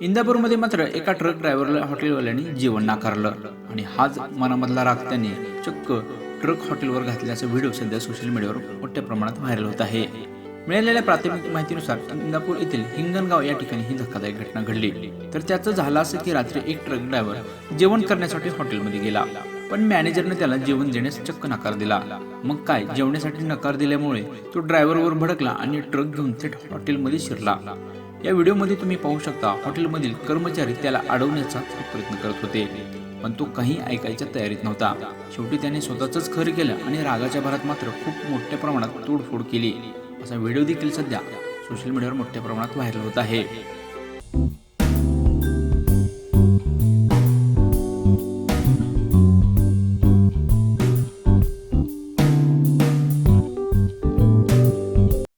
इंदापूरमध्ये मात्र एका ट्रक ड्रायव्हरला हॉटेलवाल्यांनी जेवण नाकारलं आणि हाच मनामधला राग त्यांनी चक्क ट्रक हॉटेलवर घातल्याचा व्हिडिओ सध्या सोशल मीडियावर मोठ्या प्रमाणात व्हायरल होत आहे. मिळालेल्या प्राथमिक माहितीनुसार इंदापूर येथील हिंगणगाव या ठिकाणी ही धक्कादायक घटना घडली. तर त्याचं झालं असं की रात्री एक ट्रक ड्रायव्हर जेवण करण्यासाठी हॉटेलमध्ये गेला पण मॅनेजरने त्याला जेवण देण्यास चक्क नकार दिला. मग काय जेवण्यासाठी नकार दिल्यामुळे तो ड्रायव्हरवर भडकला आणि ट्रक घेऊन थेट हॉटेलमध्ये शिरला. या व्हिडिओमध्ये तुम्ही पाहू शकता हॉटेलमधील कर्मचारी त्याला अडवण्याचा प्रयत्न करत होते. पण तो काही ऐकायच्या तयारीत नव्हता. शेवटी त्याने स्वतःच खरं केलं आणि रागाच्या भरात मात्र खूप मोठ्या प्रमाणात तोडफोड केली. असा व्हिडिओ देखील सध्या सोशल मीडियावर मोठ्या प्रमाणात व्हायरल होत आहे.